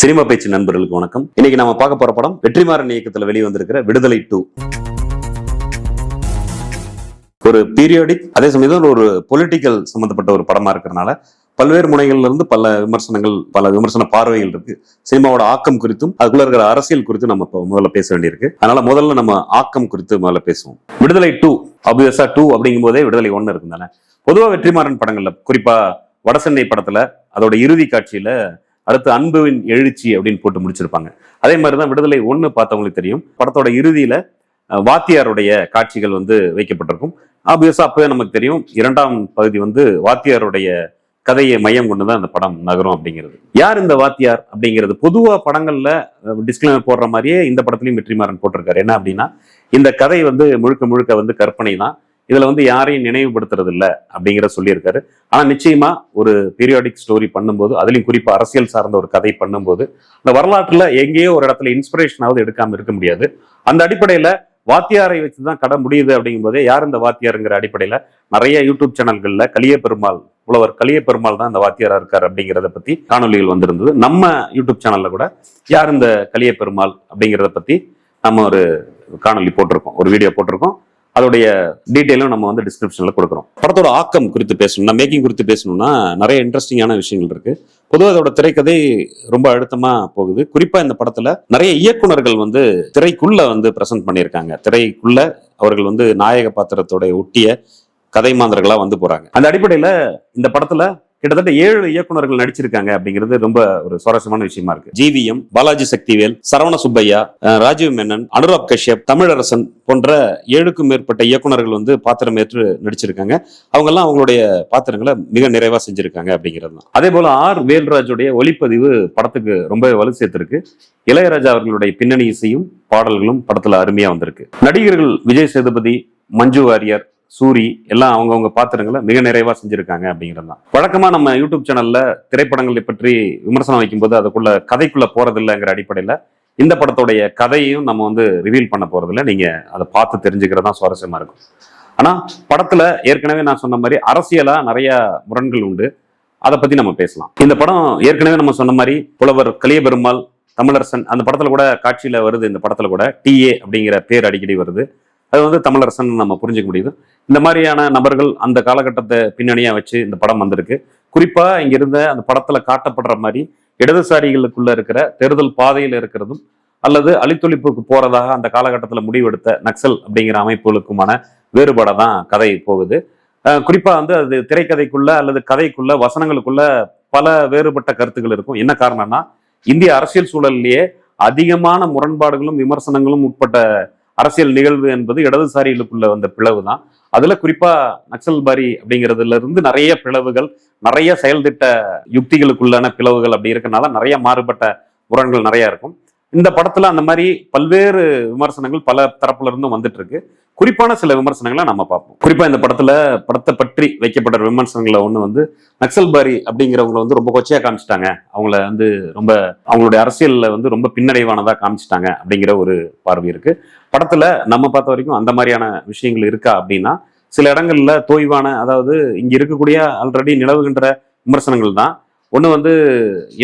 Cinema பேச்சு நண்பர்களுக்கு வணக்கம். இன்னைக்கு நம்ம பார்க்க போற படம் வெற்றிமாறன் இயக்கத்துல வெளிவந்திருக்கிற விடுதலை டூ. ஒரு பீரியோடிக் அதே சமயம் ஒரு பொலிட்டிக்கல் சம்பந்தப்பட்ட ஒரு படமா இருக்கிறனால பல்வேறு முனைகள்ல இருந்து பல விமர்சனங்கள் பல விமர்சன பார்வைகள் இருக்கு. சினிமாவோட ஆக்கம் குறித்தும் அதுக்குள்ள இருக்கிற அரசியல் குறித்தும் நம்ம இப்போ முதல்ல பேச வேண்டியிருக்கு. அதனால முதல்ல நம்ம ஆக்கம் குறித்து முதல்ல பேசுவோம். விடுதலை டூ அபியஸா டூ அப்படிங்கும் போதே விடுதலை ஒன்னு இருக்கும் தானே பொதுவாக வெற்றிமாறன் படங்கள்ல குறிப்பா வடசென்னை படத்துல அதோட இறுதி காட்சியில அடுத்து அன்புவின் எழுச்சி அப்படின்னு போட்டு முடிச்சிருப்பாங்க. அதே மாதிரி தான் விடுதலை ஒன்று பார்த்தவங்களுக்கு தெரியும். படத்தோட இறுதியில் வாத்தியாருடைய காட்சிகள் வந்து வைக்கப்பட்டிருக்கும். ஆப்வியஸா அப்போவே நமக்கு தெரியும். இரண்டாம் பகுதி வந்து வாத்தியாருடைய கதையை மையம் கொண்டு தான் அந்த படம் நகரும் அப்படிங்கிறது. யார் இந்த வாத்தியார் அப்படிங்கிறது? பொதுவாக படங்களில் டிஸ்கிளைமர் போடுற மாதிரியே இந்த படத்துலையும் வெற்றிமாறன் போட்டிருக்காரு. என்ன அப்படின்னா இந்த கதை வந்து முழுக்க முழுக்க வந்து கற்பனை தான் இதில் வந்து யாரையும் நினைவுபடுத்துறது இல்லை அப்படிங்கிற சொல்லியிருக்காரு. ஆனால் நிச்சயமாக ஒரு பீரியாடிக் ஸ்டோரி பண்ணும்போது அதுலேயும் குறிப்பாக அரசியல் சார்ந்த ஒரு கதை பண்ணும்போது இந்த வரலாற்றில் எங்கேயோ ஒரு இடத்துல இன்ஸ்பிரேஷனாவது எடுக்காமல் இருக்க முடியாது. அந்த அடிப்படையில் வாத்தியாரை வச்சு தான் கடை முடியுது அப்படிங்கும் போதே யார் இந்த வாத்தியாருங்கிற அடிப்படையில் நிறைய யூடியூப் சேனல்களில் கலிய பெருமாள் புலவர் கலிய பெருமாள் தான் இந்த வாத்தியாரா இருக்கார் அப்படிங்கிறத பற்றி காணொலிகள் வந்திருந்தது. நம்ம யூடியூப் சேனலில் கூட யார் இந்த கலிய பெருமாள் அப்படிங்கிறத பற்றி நம்ம ஒரு காணொலி போட்டிருக்கோம் ஒரு வீடியோ போட்டிருக்கோம். அதோடைய டீட்டெயிலும் நம்ம வந்து டிஸ்கிரிப்ஷனில் கொடுக்குறோம். படத்தோட ஆக்கம் குறித்து பேசணும்னா மேக்கிங் குறித்து பேசணும்னா நிறைய இன்ட்ரெஸ்டிங்கான விஷயங்கள் இருக்கு. பொதுவாக அதோட திரைக்கதை ரொம்ப அழுத்தமா போகுது. குறிப்பா இந்த படத்துல நிறைய இயக்குனர்கள் வந்து திரைக்குள்ள வந்து பிரசன்ட் பண்ணியிருக்காங்க. திரைக்குள்ள அவர்கள் வந்து நாயக பாத்திரத்தோடைய ஒட்டிய கதை மாந்தர்களா வந்து போறாங்க. அந்த அடிப்படையில இந்த படத்துல கிட்டத்தட்ட ஏழு இயக்குனர்கள் நடிச்சிருக்காங்க அப்படிங்கிறது ரொம்ப ஒரு சுவாரஸ்யமான விஷயமா இருக்கு. ஜிவிஎம் பாலாஜி சக்திவேல் சரவண சுப்பையா ராஜீவ் மேனன் அனுராப் கஷ்யப் தமிழரசன் போன்ற ஏழுக்கும் மேற்பட்ட இயக்குனர்கள் வந்து பாத்திரம் ஏற்று நடிச்சிருக்காங்க. அவங்கெல்லாம் அவங்களுடைய பாத்திரங்களை மிக நிறைவா செஞ்சிருக்காங்க அப்படிங்கிறது தான். அதே போல ஆர் வேல்ராஜுடைய ஒளிப்பதிவு படத்துக்கு ரொம்ப வலு சேர்த்திருக்கு. இளையராஜா அவர்களுடைய பின்னணி இசையும் பாடல்களும் படத்துல அருமையா வந்திருக்கு. நடிகர்கள் விஜய் சேதுபதி மஞ்சு வாரியர் சூரி எல்லாம் அவங்கவுங்க பாத்திரங்களை மிக நிறைவா செஞ்சுருக்காங்க அப்படிங்கிறது தான் வழக்கமாக நம்ம யூடியூப் சேனல்ல திரைப்படங்களை பற்றி விமர்சனம் வைக்கும்போது அதுக்குள்ள கதைக்குள்ள போகிறதில்லைங்கிற அடிப்படையில இந்த படத்துடைய கதையும் நம்ம வந்து ரிவீல் பண்ண போகிறதில்ல நீங்க அதை பார்த்து தெரிஞ்சுக்கிறது தான் சுவாரஸ்யமா இருக்கும். ஆனா படத்துல ஏற்கனவே நான் சொன்ன மாதிரி அரசியலா நிறைய முரண்கள் உண்டு. அதை பத்தி நம்ம பேசலாம். இந்த படம் ஏற்கனவே நம்ம சொன்ன மாதிரி புலவர் கலியபெருமாள் தமிழரசன் அந்த படத்துல கூட காட்சியில வருது. இந்த படத்துல கூட டிஏ அப்படிங்கிற பேர் அடிக்கடி வருது. அது வந்து தமிழரசன் நம்ம புரிஞ்சுக்க முடியுது. இந்த மாதிரியான நபர்கள் அந்த காலகட்டத்தை பின்னணியாக வச்சு இந்த படம் வந்திருக்கு. குறிப்பாக இங்கிருந்த அந்த படத்தில் காட்டப்படுற மாதிரி இடதுசாரிகளுக்குள்ள இருக்கிற தேர்தல் பாதையில் இருக்கிறதும் அல்லது அழித்தொழிப்புக்கு போறதாக அந்த காலகட்டத்தில் முடிவெடுத்த நக்சல் அப்படிங்கிற அமைப்புகளுக்குமான வேறுபாடை தான் கதை போகுது. குறிப்பாக வந்து அது திரைக்கதைக்குள்ள அல்லது கதைக்குள்ள வசனங்களுக்குள்ள பல வேறுபட்ட கருத்துக்கள் இருக்கும். என்ன காரணம்னா இந்திய அரசியல் சூழலிலேயே அதிகமான முரண்பாடுகளும் விமர்சனங்களும் உட்பட்ட அரசியல் நிகழ்வு என்பது இடதுசாரிகளுக்குள்ள வந்த பிளவு தான் அதுல குறிப்பா நக்சல்பாரி அப்படிங்கிறதுல இருந்து நிறைய பிளவுகள் நிறைய செயல்திட்ட யுக்திகளுக்குள்ளான பிளவுகள் அப்படி இருக்கனால நிறைய மாறுபட்ட முரண்கள் நிறைய இருக்கும். இந்த படத்துல அந்த மாதிரி பல்வேறு விமர்சனங்கள் பல தரப்புல இருந்தும் வந்துட்டு இருக்கு குறிப்பான சில விமர்சனங்களை நம்ம பார்ப்போம். குறிப்பா இந்த படத்துல படத்தை பற்றி வைக்கப்பட்ட விமர்சனங்களை ஒண்ணு வந்து நக்சல்பாரி அப்படிங்கிறவங்கள வந்து ரொம்ப கொச்சையா காமிச்சிட்டாங்க. அவங்கள வந்து ரொம்ப அவங்களுடைய அரசியல்ல வந்து ரொம்ப பின்னடைவானதா காமிச்சிட்டாங்க அப்படிங்கிற ஒரு பார்வை இருக்கு. படத்துல நம்ம பார்த்த வரைக்கும் அந்த மாதிரியான விஷயங்கள் இருக்கா அப்படின்னா சில இடங்கள்ல தோய்வான அதாவது இங்க இருக்கக்கூடிய ஆல்ரெடி நிலவுகின்ற விமர்சனங்கள் தான். ஒன்று வந்து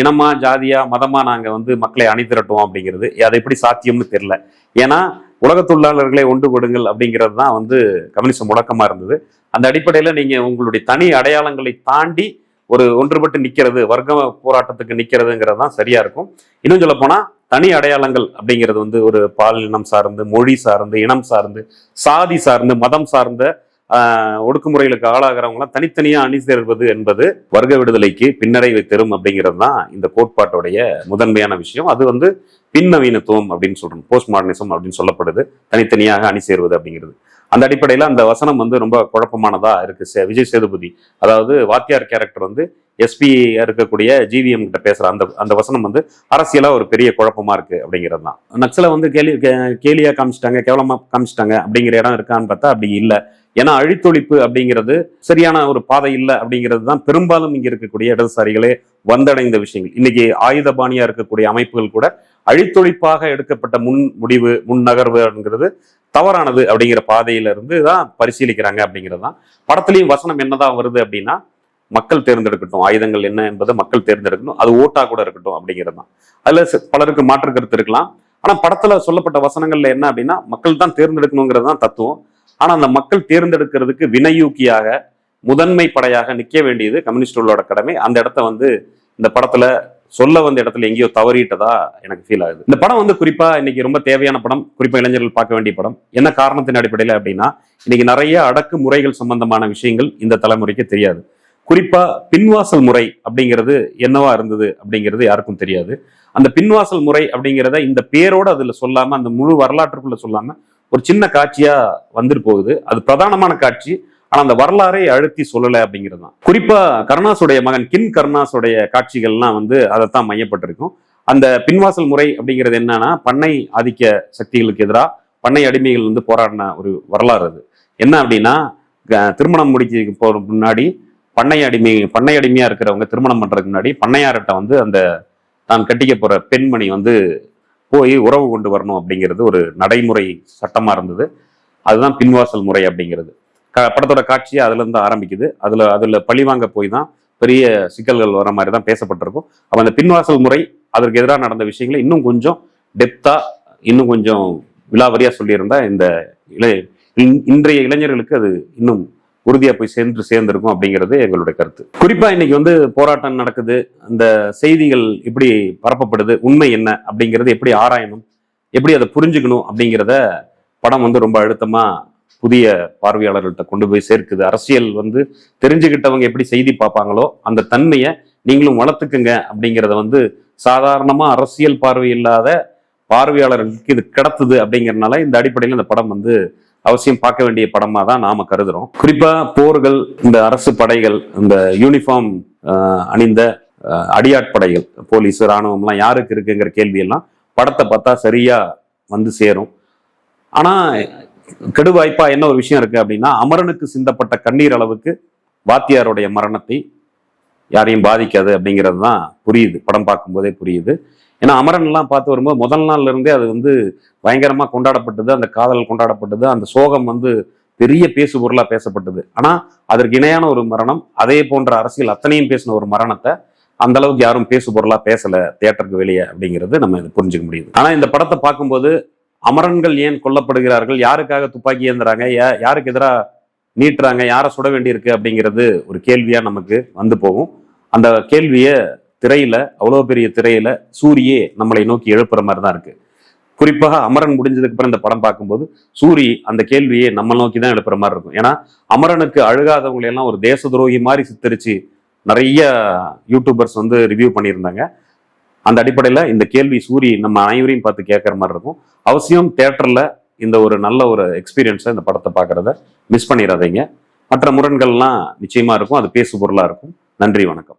இனமா ஜாதியா மதமா நாங்கள் வந்து மக்களை அணிதிரட்டுவோம் அப்படிங்கிறது. அது எப்படி சாத்தியம்னு தெரில ஏன்னா உலக தொழிலாளர்களை ஒன்று கொடுங்கள் அப்படிங்கிறது தான் வந்து கம்யூனிசம் முழக்கமாக இருந்தது. அந்த அடிப்படையில் நீங்கள் உங்களுடைய தனி அடையாளங்களை தாண்டி ஒரு ஒன்றுபட்டு நிற்கிறது வர்க்க போராட்டத்துக்கு நிற்கிறதுங்கிறது தான் சரியாக இருக்கும். இன்னும் சொல்ல போனால் தனி அடையாளங்கள் அப்படிங்கிறது வந்து ஒரு பாலினம் சார்ந்து மொழி சார்ந்து இனம் சார்ந்து சாதி சார்ந்து மதம் சார்ந்த ஒடுக்குமுறைகளுக்கு ஆளாகிறவங்களாம் தனித்தனியாக அணி சேர்வது என்பது வர்க்க விடுதலைக்கு பின்னடைவை தரும் அப்படிங்கிறது தான் இந்த கோட்பாட்டுடைய முதன்மையான விஷயம். அது வந்து பின்னவீனத்துவம் அப்படின்னு சொல்றோம். போஸ்ட் மாடர்னிசம் அப்படின்னு சொல்லப்படுது. தனித்தனியாக அணி சேருவது அப்படிங்கிறது. அந்த அடிப்படையில் அந்த வசனம் வந்து ரொம்ப குழப்பமானதா இருக்கு. சே- விஜய் சேதுபதி. அதாவது வாத்தியார் கேரக்டர் வந்து எஸ்பி இருக்கக்கூடிய ஜிவிஎம் கிட்ட பேசுற அந்த அந்த வசனம் வந்து அரசியலா ஒரு பெரிய குழப்பமா இருக்கு அப்படிங்கிறது தான். நக்சலை வந்து கேலி கே- கேலியா காமிச்சிட்டாங்க கேவலமா காமிச்சிட்டாங்க அப்படிங்கிற இடம் இருக்கான்னு பார்த்தா அப்படி இல்லை. ஏன்னா அழித்தொழிப்பு அப்படிங்கிறது சரியான ஒரு பாதை இல்லை அப்படிங்கிறது தான் பெரும்பாலும் இங்க இருக்கக்கூடிய இடதுசாரிகளே வந்தடைந்த விஷயங்கள். இன்னைக்கு ஆயுதபாணியா இருக்கக்கூடிய அமைப்புகள் கூட அழித்தொழிப்பாக எடுக்கப்பட்ட முன் முடிவு முன் நகர்வுங்கிறது தவறானது அப்படிங்கிற பாதையிலிருந்து தான் பரிசீலிக்கிறாங்க அப்படிங்கிறது தான். படத்துலையும் வசனம் என்னதான் வருது அப்படின்னா மக்கள் தேர்ந்தெடுக்கட்டும் ஆயுதங்கள் என்ன என்பதை மக்கள் தேர்ந்தெடுக்கணும் அது ஓட்டா கூட இருக்கட்டும் அப்படிங்கிறது தான். அதில் பலருக்கு மாற்று கருத்து இருக்கலாம். ஆனால் படத்தில் சொல்லப்பட்ட வசனங்கள்ல என்ன அப்படின்னா மக்கள் தான் தேர்ந்தெடுக்கணுங்கிறது தான் தத்துவம். ஆனால் அந்த மக்கள் தேர்ந்தெடுக்கிறதுக்கு வினையூக்கியாக முதன்மை படையாக நிற்க வேண்டியது கம்யூனிஸ்டுகளோட கடமை. அந்த இடத்த வந்து இந்த படத்தில் சொல்ல வந்த இடத்துல எங்கேயோ தவறிட்டதா எனக்கு ஃபீல் ஆகுது. இந்த படம் வந்து குறிப்பா இன்னைக்கு ரொம்ப தேவையான படம் குறிப்பா இளைஞர்கள் பார்க்க வேண்டிய படம். என்ன காரணத்தின் அடிப்படையில் அப்படின்னா இன்னைக்கு நிறைய அடக்கு முறைகள் சம்பந்தமான விஷயங்கள் இந்த தலைமுறைக்கு தெரியாது. குறிப்பா பின்வாசல் முறை அப்படிங்கிறது என்னவா இருந்தது அப்படிங்கிறது யாருக்கும் தெரியாது. அந்த பின்வாசல் முறை அப்படிங்கிறத இந்த பேரோட அதுல சொல்லாம அந்த முழு வரலாற்றுக்குள்ள சொல்லாம ஒரு சின்ன காட்சியா வந்துட்டு போகுது. அது பிரதானமான காட்சி. ஆனா அந்த வரலாறை அழுத்தி சொல்லல அப்படிங்கிறது தான். குறிப்பா கருணாசுடைய மகன் கின் கருணாசுடைய காட்சிகள்லாம் வந்து அதைத்தான் மையப்பட்டிருக்கும். அந்த பின்வாசல் முறை அப்படிங்கிறது என்னன்னா பண்ணை ஆதிக்க சக்திகளுக்கு எதிராக பண்ணை அடிமைகள் வந்து போராடின ஒரு வரலாறு அது. என்ன அப்படின்னா க- திருமணம் முடிக்க போற முன்னாடி பண்ணை அடிமை பண்ணை அடிமையா இருக்கிறவங்க திருமணம் பண்றதுக்கு முன்னாடி பண்ணையார்கிட்ட வந்து அந்த தான் கட்டிக்க போற பெண்மணி வந்து போய் உறவு கொண்டு வரணும் அப்படிங்கிறது ஒரு நடைமுறை சட்டமா இருந்தது. அதுதான் பின்வாசல் முறை அப்படிங்கிறது. படத்தோட காட்சியை அதுல இருந்து ஆரம்பிக்குது. அதுல அதுல பழிவாங்க போய் தான் பெரிய சிக்கல்கள் வர மாதிரி தான் பேசப்பட்டிருக்கும். அப்ப அந்த பின்வாசல் முறை அதற்கு எதிராக நடந்த விஷயங்களை இன்னும் கொஞ்சம் டெப்தா இன்னும் கொஞ்சம் விலாவரியா சொல்லியிருந்தா இந்த இளைய இன்றைய இளைஞர்களுக்கு அது இன்னும் உறுதியா போய் சேர்ந்து சேர்ந்திருக்கும் அப்படிங்கிறது எங்களுடைய கருத்து. குறிப்பா இன்னைக்கு வந்து போராட்டம் நடக்குது. அந்த செய்திகள் எப்படி பரப்பப்படுது. உண்மை என்ன அப்படிங்கிறது எப்படி ஆராயணும் எப்படி அதை புரிஞ்சுக்கணும் அப்படிங்கிறத படம் வந்து ரொம்ப அழுத்தமா புதிய பார்வையாளர்கள்ட்ட கொண்டு போய் சேர்க்குது. அரசியல் வந்து தெரிஞ்சுக்கிட்டவங்க எப்படி செய்தி பார்ப்பாங்களோ அந்த தன்மையை நீங்களும் வளர்த்துக்குங்க அப்படிங்கிறத வந்து சாதாரணமாக அரசியல் பார்வை இல்லாத பார்வையாளர்களுக்கு இது கிடத்துது அப்படிங்கிறனால இந்த அடிப்படையில் இந்த படம் வந்து அவசியம் பார்க்க வேண்டிய படமாக தான் நாம கருதுறோம். குறிப்பாக போர்கள் இந்த அரசு படைகள் இந்த யூனிஃபார்ம் அணிந்த அடியாட்படைகள் போலீஸ் ராணுவம்லாம் யாருக்கு இருக்குங்கிற கேள்வியெல்லாம் படத்தை பார்த்தா சரியாக வந்து சேரும். ஆனால் கெடுவாய்ப்பா என்ன ஒரு விஷயம் இருக்கு அப்படின்னா அமரனுக்கு சிந்தப்பட்ட கண்ணீர் அளவுக்கு வாத்தியாருடைய மரணத்தை யாரையும் பாதிக்காது அப்படிங்கிறது தான் புரியுது. படம் பார்க்கும்போதே புரியுது. ஏன்னா அமரன்லாம் பார்த்து வரும்போது முதல் நாள்ல இருந்தே அது வந்து பயங்கரமா கொண்டாடப்பட்டது அந்த காதல் கொண்டாடப்பட்டது அந்த சோகம் வந்து பெரிய பேசு பொருளாக பேசப்பட்டது. ஆனா அதற்கு இணையான ஒரு மரணம் அதே போன்ற அரசியல் அத்தனையும் பேசின ஒரு மரணத்தை அந்த அளவுக்கு யாரும் பேசு பொருளாக பேசல தியேட்டருக்கு வெளியே அப்படிங்கிறது நம்ம இதை புரிஞ்சுக்க முடியுது. ஆனா இந்த படத்தை பார்க்கும்போது அமரன்கள் ஏன் கொல்லப்படுகிறார்கள்? யாருக்காக துப்பாக்கி ஏந்துறாங்க? யாருக்கு எதிராக நீட்டுறாங்க? யாரை சுட வேண்டியிருக்கு? அப்படிங்கிறது ஒரு கேள்வியாக நமக்கு வந்து போகும். அந்த கேள்வியை திரையில அவ்வளோ பெரிய திரையில சூரியே நம்மளை நோக்கி எழுப்புற மாதிரி தான் இருக்கு. குறிப்பாக அமரன் முடிஞ்சதுக்கு அப்புறம் இந்த படம் பார்க்கும்போது சூரி அந்த கேள்வியை நம்ம நோக்கி தான் எழுப்புற மாதிரி இருக்கும். ஏன்னா அமரனுக்கு அழுகாதவங்களையெல்லாம் ஒரு தேச துரோகி மாதிரி சித்தரிச்சு நிறைய யூடியூபர்ஸ் வந்து ரிவ்யூ பண்ணியிருந்தாங்க. அந்த அடிப்படையில் இந்த கேள்வி சூரி நம்ம அனைவரையும் பார்த்து கேட்குற மாதிரி இருக்கும். அவசியம் தேட்டரில் இந்த ஒரு நல்ல ஒரு எக்ஸ்பீரியன்ஸை இந்த படத்தை பார்க்குறத மிஸ் பண்ணிடாதீங்க. மற்ற முரண்கள்லாம் நிச்சயமாக இருக்கும். அது பேசு பொருளாக இருக்கும். நன்றி வணக்கம்.